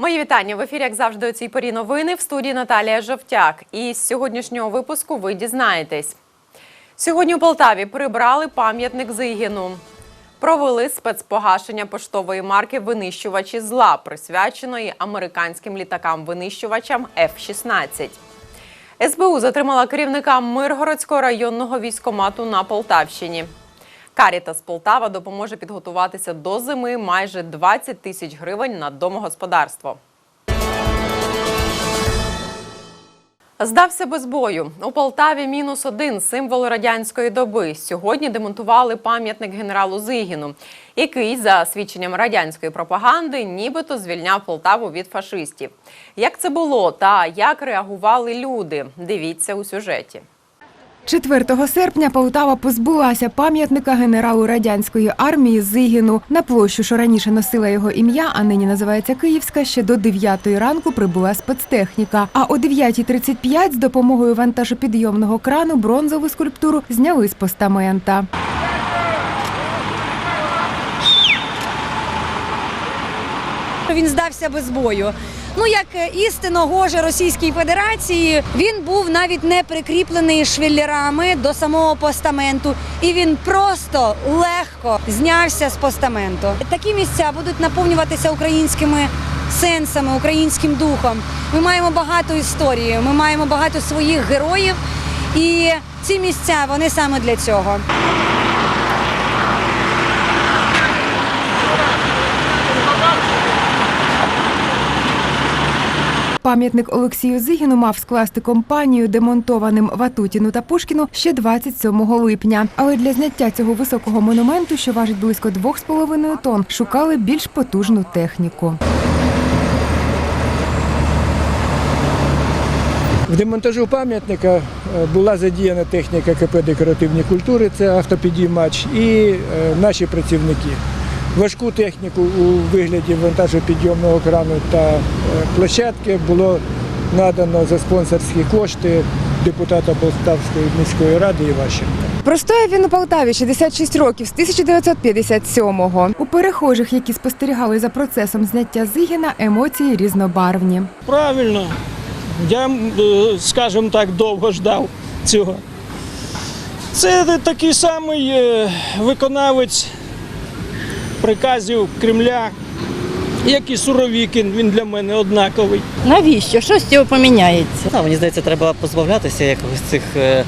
Мої вітання в ефірі, як завжди, у цій порі новини в студії Наталія Жовтяк. І з сьогоднішнього випуску ви дізнаєтесь. Сьогодні у Полтаві прибрали пам'ятник Зигіну. Провели спецпогашення поштової марки Винищувачі зла, присвяченої американським літакам-винищувачам F-16. СБУ затримала керівника Миргородського районного військомату на Полтавщині. Карітас Полтава допоможе підготуватися до зими майже 20 тисяч гривень на домогосподарство. Здався без бою. У Полтаві мінус один символ радянської доби. Сьогодні демонтували пам'ятник генералу Зигіну, який, за свідченням радянської пропаганди, нібито звільняв Полтаву від фашистів. Як це було та як реагували люди? Дивіться у сюжеті. 4 серпня Полтава позбулася пам'ятника генералу радянської армії Зигіну. На площу, що раніше носила його ім'я, а нині називається Київська, ще до 9 ранку прибула спецтехніка. А о 9.35 з допомогою вантажопідйомного крану бронзову скульптуру зняли з постамента. Він здався без бою. Ну як е, істинно гоже Російській Федерації, він був навіть не прикріплений швеллерами до самого постаменту, і він просто легко знявся з постаменту. Такі місця будуть наповнюватися українськими сенсами, українським духом. Ми маємо багато історії, ми маємо багато своїх героїв, і ці місця вони саме для цього. Пам'ятник Олексію Зигіну мав скласти компанію демонтованим Ватутіну та Пушкіну ще 27 липня. Але для зняття цього високого монументу, що важить близько 2,5 тонн, шукали більш потужну техніку. В демонтажу пам'ятника е, була задіяна техніка КП декоративні культури, це автопідіймач, і е, наші працівники. Важку техніку у вигляді вантажопідйомного крану та е, площадки було надано за спонсорські кошти депутата Полтавської міської ради Іващенка. Простояв він у Полтаві 66 років з 1957-го. У перехожих, які спостерігали за процесом зняття Зигіна, емоції різнобарвні. Правильно. Я, е, скажімо так, довго ждав цього. Це такий самий е, виконавець приказів Кремля, як і Суровікін, він для мене однаковий. Навіщо? Що з цього поміняється? Та, мені здається, треба позбавлятися якихось цих е,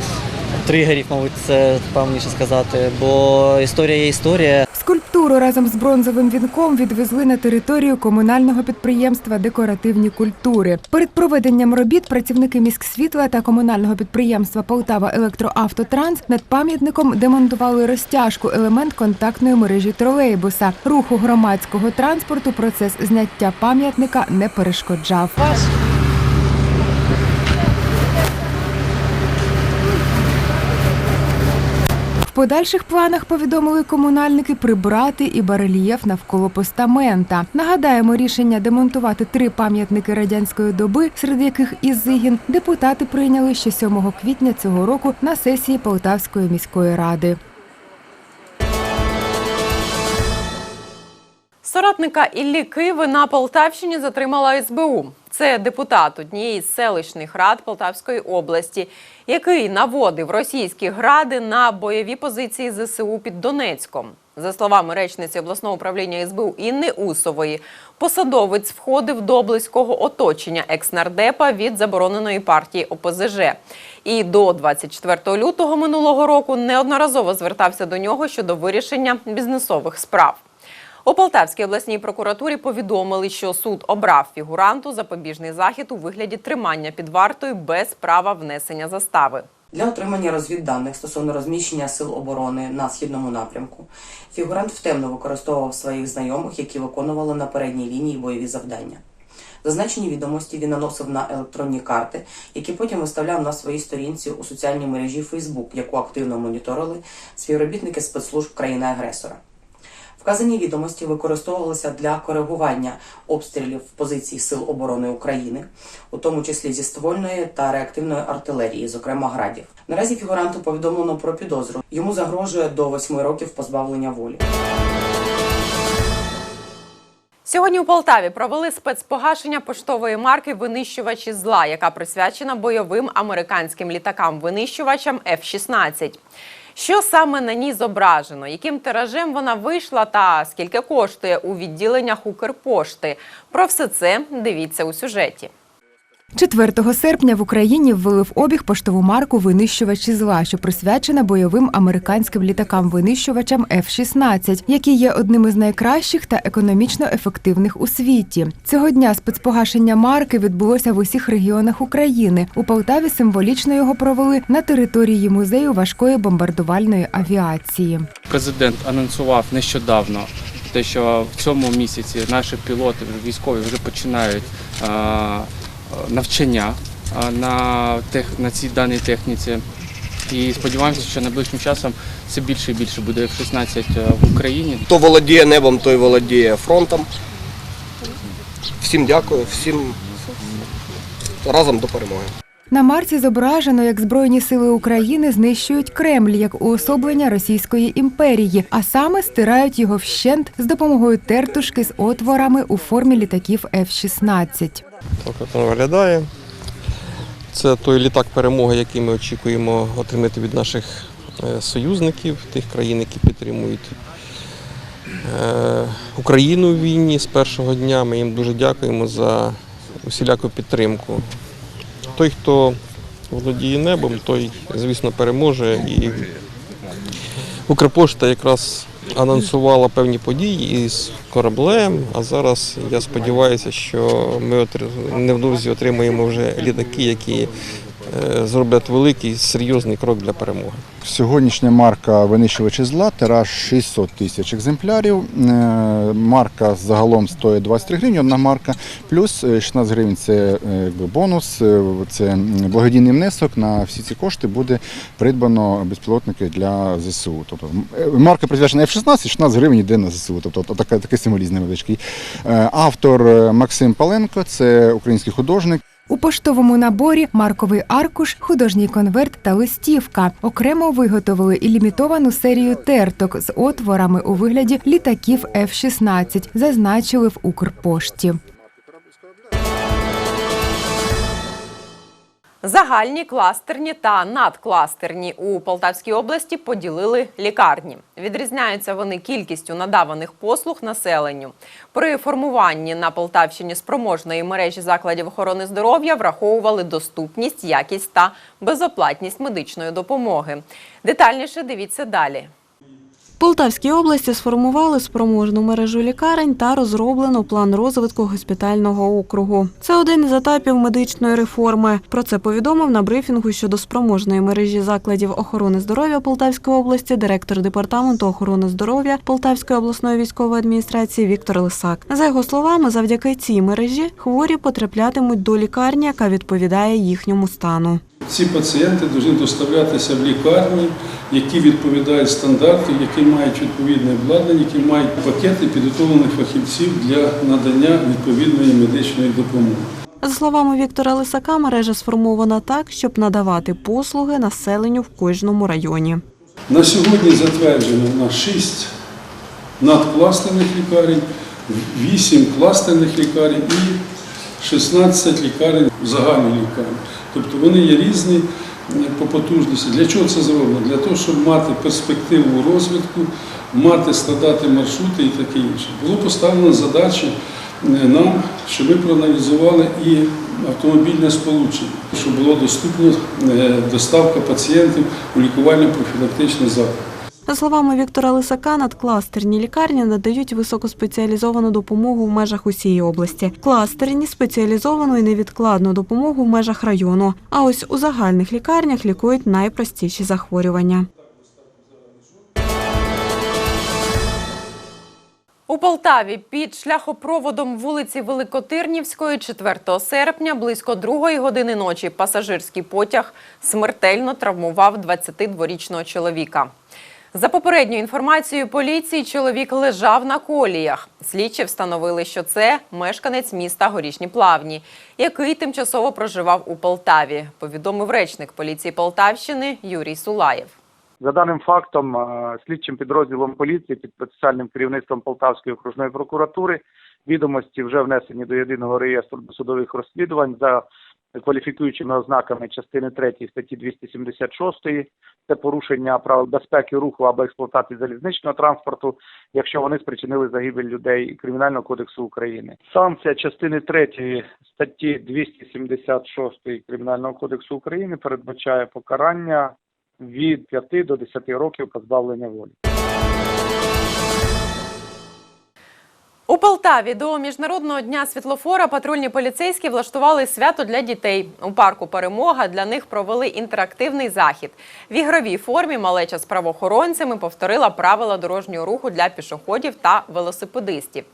тригерів, мабуть, це певніше сказати, бо історія є історія. Скульптуру разом з бронзовим вінком відвезли на територію комунального підприємства Декоративні культури. Перед проведенням робіт працівники міськсвітла та комунального підприємства Полтава Електроавтотранс над пам'ятником демонтували розтяжку елемент контактної мережі тролейбуса. Руху громадського транспорту процес зняття пам'ятника не перешкоджав. Подальших планах повідомили комунальники прибрати і барельєф навколо постамента. Нагадаємо, рішення демонтувати три пам'ятники радянської доби, серед яких і Зигін, депутати прийняли ще 7 квітня цього року на сесії Полтавської міської ради. Соратника Іллі Киви на Полтавщині затримала СБУ. Це депутат однієї з селищних рад Полтавської області, який наводив російські гради на бойові позиції ЗСУ під Донецьком. За словами речниці обласного управління СБУ Інни Усової, посадовець входив до близького оточення екснардепа від забороненої партії ОПЗЖ. І до 24 лютого минулого року неодноразово звертався до нього щодо вирішення бізнесових справ. У Полтавській обласній прокуратурі повідомили, що суд обрав фігуранту запобіжний захід у вигляді тримання під вартою без права внесення застави. Для отримання розвідданих стосовно розміщення сил оборони на східному напрямку фігурант втемно використовував своїх знайомих, які виконували на передній лінії бойові завдання. Зазначені відомості він наносив на електронні карти, які потім виставляв на своїй сторінці у соціальній мережі Facebook, яку активно моніторили співробітники спецслужб країни-агресора. Вказані відомості використовувалися для коригування обстрілів позицій Сил оборони України, у тому числі зі ствольної та реактивної артилерії, зокрема градів. Наразі фігуранту повідомлено про підозру. Йому загрожує до 8 років позбавлення волі. Сьогодні у Полтаві провели спецпогашення поштової марки Винищувачі зла, яка присвячена бойовим американським літакам-винищувачам F-16. Що саме на ній зображено, яким тиражем вона вийшла та скільки коштує у відділеннях Укрпошти? Про все це дивіться у сюжеті. 4 серпня в Україні ввели в обіг поштову марку Винищувачі зла, що присвячена бойовим американським літакам-винищувачам F-16, які є одним із найкращих та економічно ефективних у світі. Цього дня спецпогашення марки відбулося в усіх регіонах України. У Полтаві символічно його провели на території музею важкої бомбардувальної авіації. Президент анонсував нещодавно те, що в цьому місяці наші пілоти, військові, вже починають навчання е, на, тех, на цій даній техніці. І сподіваємося, що найближчим часом все більше і більше буде F-16 в Україні. Хто володіє небом, той володіє фронтом. Всім дякую, всім разом до перемоги. На марці зображено, як Збройні сили України знищують Кремль як уособлення Російської імперії, а саме стирають його вщент з допомогою тертушки з отворами у формі літаків F-16. Так виглядає. Це той літак перемоги, який ми очікуємо отримати від наших е, союзників, тих країн, які підтримують е, Україну в війні з першого дня. Ми їм дуже дякуємо за усіляку підтримку. Той, хто володіє небом, той, звісно, переможе. І Укрпошта якраз анонсувала певні події із кораблем, а зараз я сподіваюся, що ми невдовзі отримаємо вже літаки, які зроблять великий серйозний крок для перемоги. Сьогоднішня марка винищувачі зла, тираж 600 тисяч екземплярів. Е, Марка загалом стоїть 23 гривні, одна марка, плюс е, 16 гривень це е, бонус, е, це благодійний внесок. На всі ці кошти буде придбано безпілотники для ЗСУ. Тобто е, марка присвячена F-16, 16 гривень йде на ЗСУ. Тобто такий символізм невеличкий. Е, Автор е, Максим Паленко, це український художник. У поштовому наборі марковий аркуш, художній конверт та листівка. Окремо виготовили і лімітовану серію терток з отворами у вигляді літаків F-16, зазначили в Укрпошті. Загальні, кластерні та надкластерні у Полтавській області поділили лікарні. Відрізняються вони кількістю надаваних послуг населенню. При формуванні на Полтавщині спроможної мережі закладів охорони здоров'я враховували доступність, якість та безоплатність медичної допомоги. Детальніше дивіться далі. Полтавській області сформували спроможну мережу лікарень та розроблено план розвитку госпітального округу. Це один із етапів медичної реформи. Про це повідомив на брифінгу щодо спроможної мережі закладів охорони здоров'я Полтавської області директор департаменту охорони здоров'я Полтавської обласної військової адміністрації Віктор Лисак. За його словами, завдяки цій мережі хворі потраплятимуть до лікарні, яка відповідає їхньому стану. Ці пацієнти повинні доставлятися в лікарні, які відповідають стандартам, які мають відповідне обладнання, які мають пакети підготовлених фахівців для надання відповідної медичної допомоги. За словами Віктора Лисака, мережа сформована так, щоб надавати послуги населенню в кожному районі. На сьогодні затверджено у нас 6 надкластерних лікарень, 8 кластерних лікарень і 16 лікарень загальних лікарень. Тобто вони є різні по потужності. Для чого це зроблено? Для того, щоб мати перспективу розвитку, мати складати маршрути і таке інше. Було поставлено задачі нам, щоб ми проаналізували і автомобільне сполучення, щоб було доступно е, доставка пацієнтів у лікувально-профілактичний заклад. За словами Віктора Лисака, надкластерні лікарні надають високоспеціалізовану допомогу в межах усієї області. Кластерні спеціалізовану і невідкладну допомогу в межах району. А ось у загальних лікарнях лікують найпростіші захворювання. У Полтаві під шляхопроводом вулиці Великотирнівської 4 серпня близько другої години ночі пасажирський потяг смертельно травмував 22-річного чоловіка. За попередньою інформацією поліції, чоловік лежав на коліях. Слідчі встановили, що це мешканець міста Горішні Плавні, який тимчасово проживав у Полтаві, повідомив речник поліції Полтавщини Юрій Сулаєв. За даним фактом, е, слідчим підрозділом поліції під спеціальним керівництвом Полтавської окружної прокуратури Відомості вже внесені до єдиного реєстру досудових розслідувань за кваліфікуючими ознаками частини 3 статті 276. Це порушення правил безпеки руху або експлуатації залізничного транспорту, якщо вони спричинили загибель людей Кримінального кодексу України. Санкція частини 3 статті 276 Кримінального кодексу України передбачає покарання від 5 до 10 років позбавлення волі. У Полтаві до міжнародного дня світлофора патрульні поліцейські влаштували свято для дітей. У парку Перемога для них провели інтерактивний захід. В ігровій формі малеча з правоохоронцями повторила правила дорожнього руху для пішоходів та велосипедистів.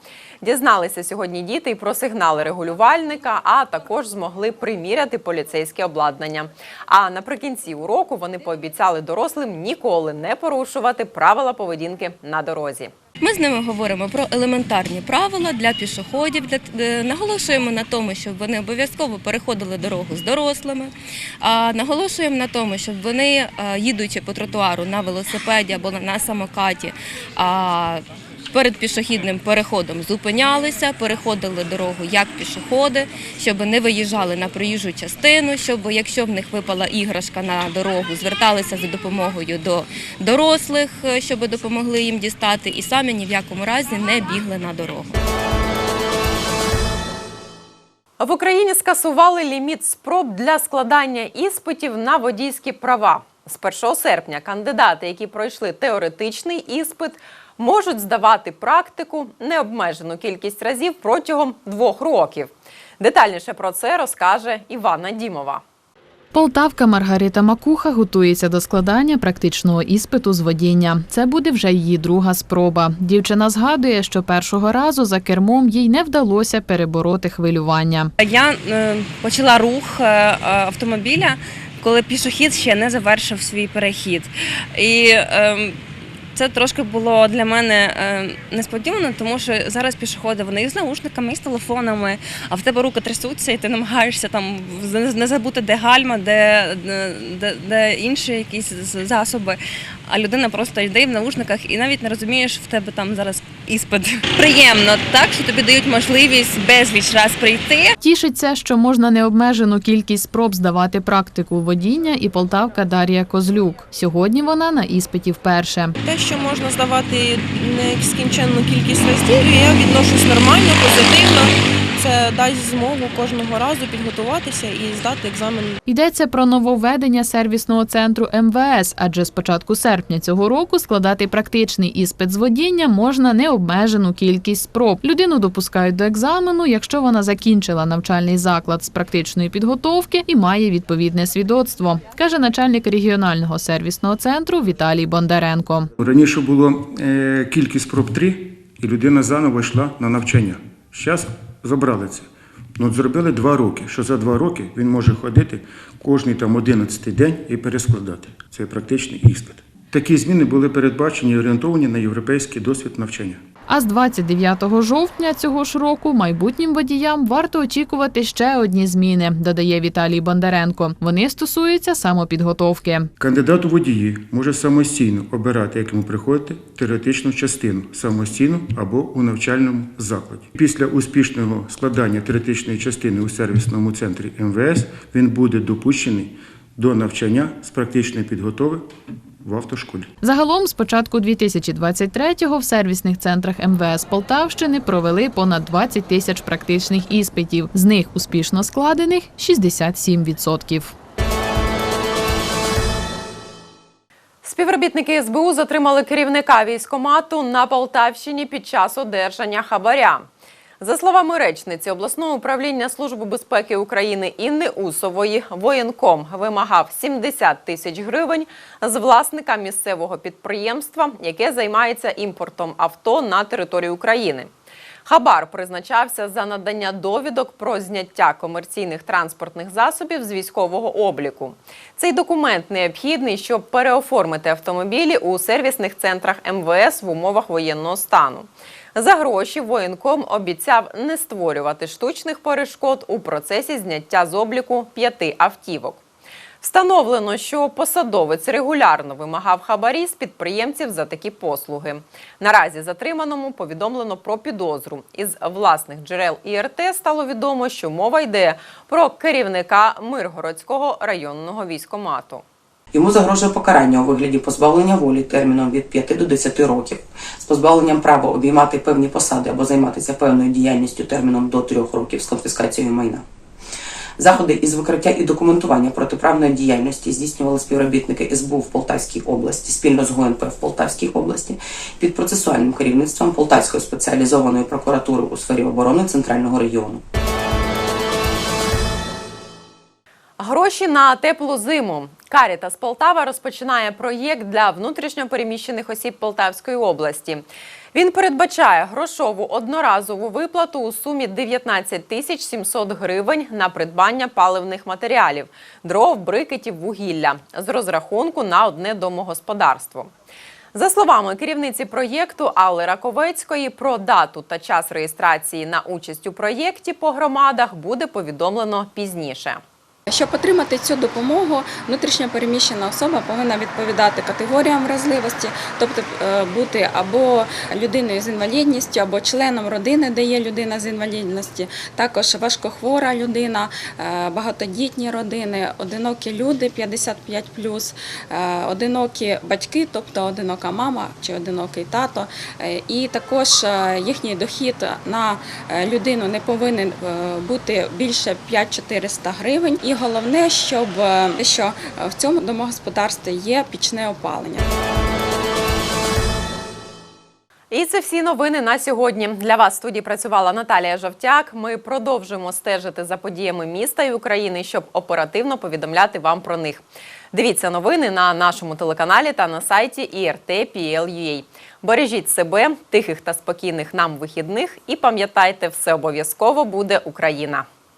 Дізналися сьогодні діти про сигнали регулювальника, а також змогли приміряти поліцейське обладнання. А наприкінці уроку вони пообіцяли дорослим ніколи не порушувати правила поведінки на дорозі. Ми з ними говоримо про елементарні правила для пішоходів, е, наголошуємо на тому, щоб вони обов'язково переходили дорогу з дорослими, наголошуємо на тому, щоб вони, е, їдучи по тротуару на велосипеді або на- самокаті, перед пішохідним переходом зупинялися, переходили дорогу як пішоходи, щоб не виїжджали на проїжджу частину, щоб якщо в них випала іграшка на дорогу, зверталися за допомогою до дорослих, е, щоб допомогли їм дістати, і самі ні в якому разі не бігли на дорогу. В Україні скасували ліміт спроб для складання іспитів на водійські права. З 1 серпня кандидати, які пройшли теоретичний іспит, можуть здавати практику необмежену кількість разів протягом двох років. Детальніше про це розкаже Івана Дімова. Полтавка Маргарита Макуха готується до складання практичного іспиту з водіння. Це буде вже її друга спроба. Дівчина згадує, що першого разу за кермом їй не вдалося перебороти хвилювання. Я е, почала рух е, автомобіля, коли пішохід ще не завершив свій перехід. І е, це трошки було для мене е, несподівано, тому що зараз пішоходи вони і з наушниками, і з телефонами, а в тебе руки трясуться, і ти намагаєшся там не забути, де гальма, де, де, де інші якісь засоби. А людина просто йде в наушниках і навіть не розумієш, в тебе там зараз іспит. Приємно, так що тобі дають можливість безліч раз прийти. Тішиться, що можна необмежену кількість спроб здавати практику водіння і полтавка Дар'я Козлюк. Сьогодні вона на іспиті вперше. Те, що можна здавати нескінченну кількість разів, я відношусь нормально, позитивно. Це дасть змогу кожного разу підготуватися і здати екзамен. Йдеться про нововведення сервісного центру МВС, адже з початку серпня цього року складати практичний іспит з водіння можна необмежену кількість спроб. Людину допускають до екзамену, якщо вона закінчила навчальний заклад з практичної підготовки і має відповідне свідоцтво, каже начальник регіонального сервісного центру Віталій Бондаренко. Раніше було е, кількість спроб 3, і людина заново йшла на навчання. Зараз забрали це. Ну, зробили два роки, що за два роки він може ходити кожний там 11 день і перескладати. Це практичний іспит. Такі зміни були передбачені і орієнтовані на європейський досвід навчання. А з 29 жовтня цього ж року майбутнім водіям варто очікувати ще одні зміни, додає Віталій Бондаренко. Вони стосуються самопідготовки. Кандидат у водії може самостійно обирати, як йому приходити теоретичну частину самостійно або у навчальному закладі. Після успішного складання теоретичної частини у сервісному центрі МВС він буде допущений до навчання з практичної підготови в автошколі. Загалом з початку 2023-го в сервісних центрах МВС Полтавщини провели понад 20 тисяч практичних іспитів. З них успішно складених 67%. Співробітники СБУ затримали керівника військомату на Полтавщині під час одержання хабаря. За словами речниці обласного управління Служби безпеки України Інни Усової, воєнком вимагав 70 тисяч гривень з власника місцевого підприємства, яке займається імпортом авто на територію України. Хабар призначався за надання довідок про зняття комерційних транспортних засобів з військового обліку. Цей документ необхідний, щоб переоформити автомобілі у сервісних центрах МВС в умовах воєнного стану. За гроші воєнком обіцяв не створювати штучних перешкод у процесі зняття з обліку п'яти автівок. Встановлено, що посадовець регулярно вимагав хабарі з підприємців за такі послуги. Наразі затриманому повідомлено про підозру. Із власних джерел ІРТ стало відомо, що мова йде про керівника Миргородського районного військомату. Йому загрожує покарання у вигляді позбавлення волі терміном від 5 до 10 років, з позбавленням права обіймати певні посади або займатися певною діяльністю терміном до 3 років з конфіскацією майна. Заходи із викриття і документування протиправної діяльності здійснювали співробітники СБУ в Полтавській області спільно з ГУНП в Полтавській області під процесуальним керівництвом Полтавської спеціалізованої прокуратури у сфері оборони Центрального регіону. Гроші на теплу зиму. Карітас Полтава розпочинає проєкт для внутрішньопереміщених осіб Полтавської області. Він передбачає грошову одноразову виплату у сумі 19 тисяч 700 гривень на придбання паливних матеріалів, дров, брикетів, вугілля з розрахунку на одне домогосподарство. За словами керівниці проєкту Алли Раковецької, про дату та час реєстрації на участь у проєкті по громадах буде повідомлено пізніше. Щоб отримати цю допомогу, внутрішньо переміщена особа повинна відповідати категоріям вразливості, тобто е, бути або людиною з інвалідністю, або членом родини, де є людина з інвалідністю, також важкохвора людина, е, багатодітні родини, одинокі люди 55+, е, одинокі батьки, тобто одинока мама чи одинокий тато, і також їхній дохід на людину не повинен бути більше 5400 гривень. Головне, щоб е, що в цьому домогосподарстві є пічне опалення. І це всі новини на сьогодні. Для вас в студії працювала Наталія Жовтяк. Ми продовжуємо стежити за подіями міста і України, щоб оперативно повідомляти вам про них. Дивіться новини на нашому телеканалі та на сайті IRT.PL.UA. Бережіть себе, тихих та спокійних нам вихідних і пам'ятайте, все обов'язково буде Україна.